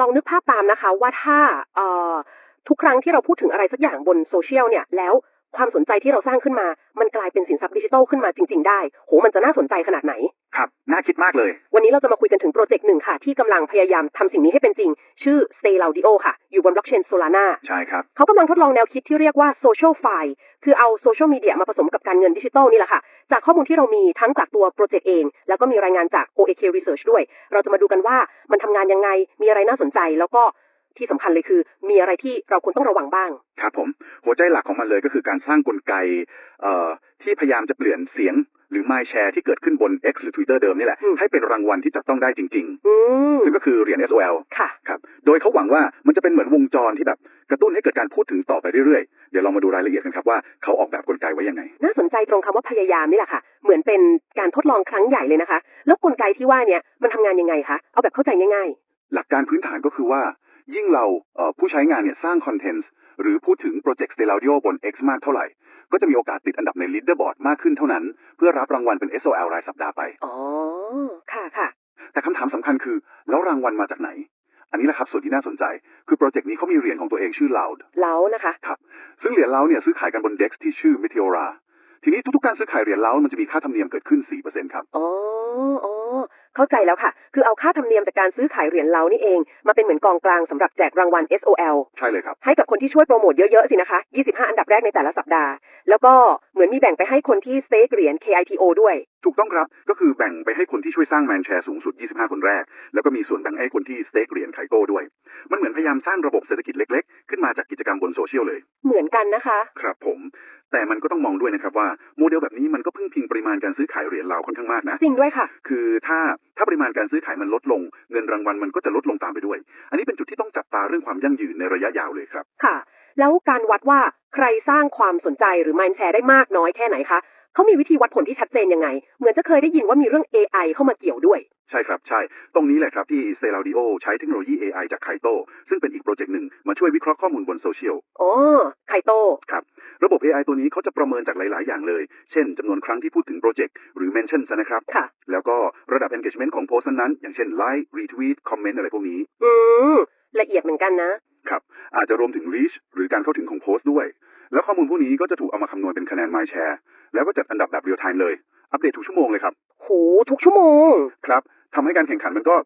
ลองนึกภาพตามนะคะว่าถ้าเทุกครั้งที่เราพูดถึงอะไรสักอย่างบนโซเชียลเนี่ยแล้วความสนใจที่เราสร้างขึ้นมา มันกลายเป็นสินทรัพย์ดิจิทัลขึ้นมาจริง ๆ ได้ โห มันจะน่าสนใจขนาดไหน ครับ น่าคิดมากเลย วันนี้เราจะมาคุยกันถึงโปรเจกต์หนึ่งค่ะ ที่กำลังพยายามทำสิ่งนี้ให้เป็นจริง ชื่อ Stay Laudio ค่ะ อยู่บนบล็อกเชน Solana ใช่ครับ เขากำลังทดลองแนวคิดที่เรียกว่า Social File คือเอาโซเชียลมีเดียมาผสมกับการเงินดิจิทัลนี่แหละค่ะ จากข้อมูลที่เรามีทั้งจากตัวโปรเจกต์เอง แล้วก็มีรายงานจาก OAK Research ด้วย เราจะมาดูกันว่ามันทำงานยังไง มีอะไรน่าสนใจ แล้วก็ ที่สำคัญเลยคือ มีอะไรที่เราควรต้องระวังบ้าง ครับผม หัวใจหลักของมันเลยก็คือการสร้างกลไกเอ่อที่พยายามจะเปลี่ยนเสียงหรือ mind share ที่เกิดขึ้นบน X หรือ Twitter เดิมนี่แหละอืมให้เป็นรางวัลที่จับต้องได้จริงอืมๆซึ่งก็คือเหรียญ SOL ค่ะครับ โดยเขาหวังว่ามันจะเป็นเหมือนวงจรที่แบบกระตุ้นให้เกิดการพูดถึงต่อไปเรื่อยๆ เดี๋ยวเรามาดูรายละเอียดกันครับว่าเขาออกแบบกลไกไว้ยังไง น่าสนใจตรงคำว่าพยายามนี่แหละค่ะ เหมือนเป็นการทดลองครั้งใหญ่เลยนะคะ แล้วกลไกที่ว่าเนี่ยมันทำงานยังไงคะ เอาแบบเข้าใจง่ายหลักการพื้นฐานก็คือว่า ยิ่งเราเอ่อผู้ใช้งานเนี่ยสร้างคอนเทนต์หรือพูดถึงโปรเจกต์ Stellaudio บน X มากเท่าไหร่ ก็จะมีโอกาสติดอันดับใน Leaderboard มากขึ้นเท่านั้น เพื่อรับรางวัลเป็น SOL รายสัปดาห์ไปๆอ๋อ ค่ะค่ะ แต่คำถามสำคัญคือ แล้วรางวัลมาจากไหน อันนี้แหละครับส่วนที่น่าสนใจ คือโปรเจกต์นี้เขามีเหรียญของตัวเองชื่อ Loud แล้วนะคะ ครับ ซึ่งเหรียญ Loud เนี่ยซื้อขายกันบน DEX ที่ชื่อ Meteora ทีนี้ทุกๆการซื้อขายเหรียญ Loud มันจะมีค่าธรรมเนียมเกิดขึ้น4%ครับ อ๋อ อ๋อ เข้าใจแล้วค่ะ คือเอาค่าธรรมเนียมจากการซื้อขายเหรียญเรานี่เอง มาเป็นเหมือนกองกลางสำหรับแจกรางวัล SOL ใช่เลยครับ ให้กับคนที่ช่วยโปรโมทเยอะๆสินะคะ 25 อันดับแรกในแต่ละสัปดาห์ แล้วก็เหมือนมีแบ่งไปให้คนที่สเต็กเหรียญ KITO ด้วย ถูกต้องครับ ก็คือแบ่งไปให้คนที่ช่วยสร้างแมนแชร์สูงสุด 25 คนแรก แล้วก็มีส่วนแบ่งให้คนที่สเต็กเหรียญไคโก้ด้วย มันเหมือนพยายามสร้างระบบเศรษฐกิจเล็ก ๆ ขึ้นมาจากกิจกรรมบนโซเชียลเลย เหมือนกันนะคะ ครับผม แต่มันก็ต้องมองด้วยนะครับว่าโมเดลแบบนี้มันก็พึ่งพิงปริมาณการซื้อขายเหรียญเราค่อนข้างมากนะ จริงด้วยค่ะ คือถ้าถ้าปริมาณการซื้อขายมันลดลง เงินรางวัลมันก็จะลดลงตามไปด้วย อันนี้เป็นจุดที่ต้องจับตาเรื่องความยั่งยืนในระยะยาวเลยครับ ค่ะ แล้วการวัดว่าใครสร้างความสนใจหรือ mind share ได้มากน้อยแค่ไหนคะ เขามีวิธีวัดผลที่ชัดเจนยังไง เหมือนจะเคยได้ยินว่ามีเรื่อง AI เข้ามาเกี่ยวด้วย ใช่ครับ ใช่ ตรงนี้แหละครับที่ s t e l a u d i o ใช้เทคโนโลยี AI จากไคโตซึ่งเป็นอีกโปรเจกต์หนึ่งมาช่วยวิเคราะห์ข้อมูลบนโซเชียลอ๋อไคโตครับ ระบบ AI ตัวนี้เขาจะประเมินจากหลาย ๆ อย่างเลย เช่นจำนวนครั้งที่พูดถึงโปรเจกต์หรือ mentions นะครับ ค่ะ แล้วก็ระดับ engagement ของโพสต์นั้นๆอย่างเช่น like retweet comment อะไรพวกนี้ อืมละเอียดเหมือนกันนะครับ อาจจะรวมถึง reach หรือการเข้าถึงของโพสต์ด้วย แล้วข้อมูลพวกนี้ก็จะถูกเอามาคำนวณเป็นคะแนน my share แล้วก็จัดอันดับแบบ real time เลย อัปเดตทุกชั่วโมงเลยครับโหทุกชั่วโมง ครับทำให้การแข่งขันมันก็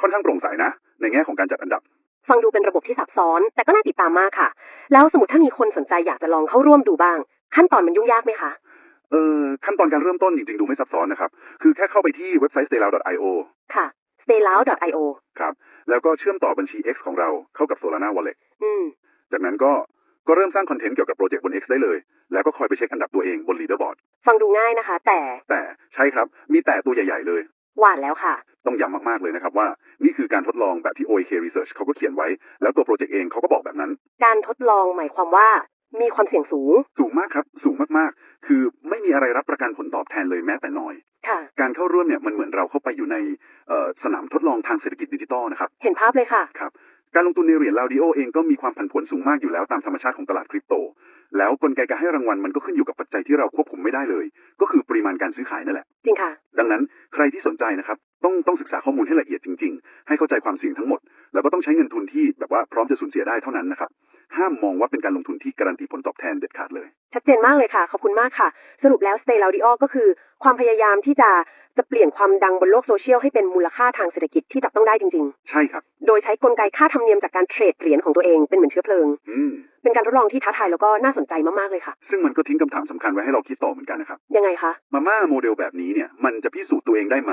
ค่อนข้างโปร่งใสนะ ในแง่ของการจัดอันดับ ฟังดูเป็นระบบที่ซับซ้อน แต่ก็น่าติดตามมากค่ะ แล้วสมมติถ้ามีคนสนใจอยากจะลองเข้าร่วมดูบ้าง ขั้นตอนมันยุ่งยากไหมคะเออขั้นตอนการเริ่มต้นจริงๆ ดูไม่ซับซ้อนนะครับ คือแค่เข้าไปที่เว็บไซต์ stayloud.io ค่ะ stayloud.io ครับ แล้วก็เชื่อมต่อบัญชี X ของเราเข้ากับ Solana Wallet อืมจากนั้นก็ก็เริ่มสร้างคอนเทนต์เกี่ยวกับโปรเจกต์บน X ได้เลย แล้วก็คอยไปเช็คอันดับตัวเองบน Leaderboard ฟังดูง่ายนะคะ แต่แต่ใช่ครับ มีแต่ตัวใหญ่ ๆ เลย หวานแล้วค่ะ ต้องย้ำมากๆเลยนะครับว่า นี่คือการทดลองแบบที่ OAK Research เขาก็เขียนไว้ แล้วตัวโปรเจกต์เองเขาก็บอกแบบนั้น การทดลองหมายความว่ามีความเสี่ยงสูง สูงมากครับ สูงมากๆ คือไม่มีอะไรรับประกันผลตอบแทนเลยแม้แต่น้อย ค่ะ การเข้าร่วมเนี่ยมันเหมือนเราเข้าไปอยู่ในเอ่อสนามทดลองทางเศรษฐกิจดิจิทัลนะครับ เห็นภาพเลยค่ะ ครับ การลงทุนในเหรียญลาวดิโอเองก็มีความผันผวนสูงมากอยู่แล้วตามธรรมชาติของตลาดคริปโต แล้วกลไกการให้รางวัลมันก็ขึ้นอยู่กับปัจจัยที่เราควบคุมไม่ได้เลย ก็คือปริมาณการซื้อขายนั่นแหละ จริงค่ะ ดังนั้นใครที่สนใจนะครับ ต้องต้องศึกษาข้อมูลให้ละเอียดจริง ๆ ให้เข้าใจความเสี่ยงทั้งหมด แล้วก็ต้องใช้เงินทุนที่แบบว่าพร้อมจะสูญเสียได้เท่านั้นนะครับ ห้ามมองว่าเป็นการลงทุนที่การันตีผลตอบแทนเด็ดขาดเลย ชัดเจนมากเลยค่ะ ขอบคุณมากค่ะ สรุปแล้ว Stay Laudio ก็คือ ความพยายามที่จะจะเปลี่ยนความดังบนโลกโซเชียลให้เป็นมูลค่าทางเศรษฐกิจที่จับต้องได้จริงใช่ครับๆโดยใช้กลไกค่าธรรมเนียมจากการเทรดเหรียญของตัวเองเป็นเหมือนเชื้อเพลิงอืมเป็นการทดลองที่ท้าทายแล้วก็น่าสนใจมาก ๆ เลยค่ะ ซึ่งมันก็ทิ้งคำถามสำคัญไว้ให้เราคิดต่อเหมือนกันนะครับ ยังไงคะ มาม่าโมเดลแบบนี้เนี่ยมันจะพิสูจน์ตัวเองได้ไหม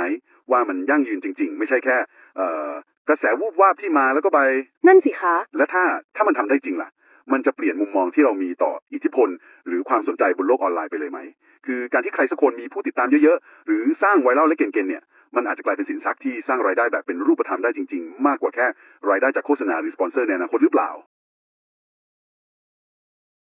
ว่ามันยั่งยืนจริง ๆ ไม่ใช่แค่เอ่อ กระแสวูบวาบที่มาแล้วก็ไป นั่นสิคะ และถ้าถ้ามันทำได้จริงล่ะ มันจะเปลี่ยนมุมมองที่เรามีต่ออิทธิพล หรือความสนใจบนโลกออนไลน์ไปเลยไหม คือการที่ใครสักคนมีผู้ติดตามเยอะๆ หรือสร้างไวรัลและเก่งๆเนี่ย มันอาจจะกลายเป็นสินทรัพย์ที่สร้างรายได้แบบเป็นรูปธรรมได้จริง ๆ มากกว่าแค่รายได้จากโฆษณาหรือสปอนเซอร์ในอนาคตหรือเปล่า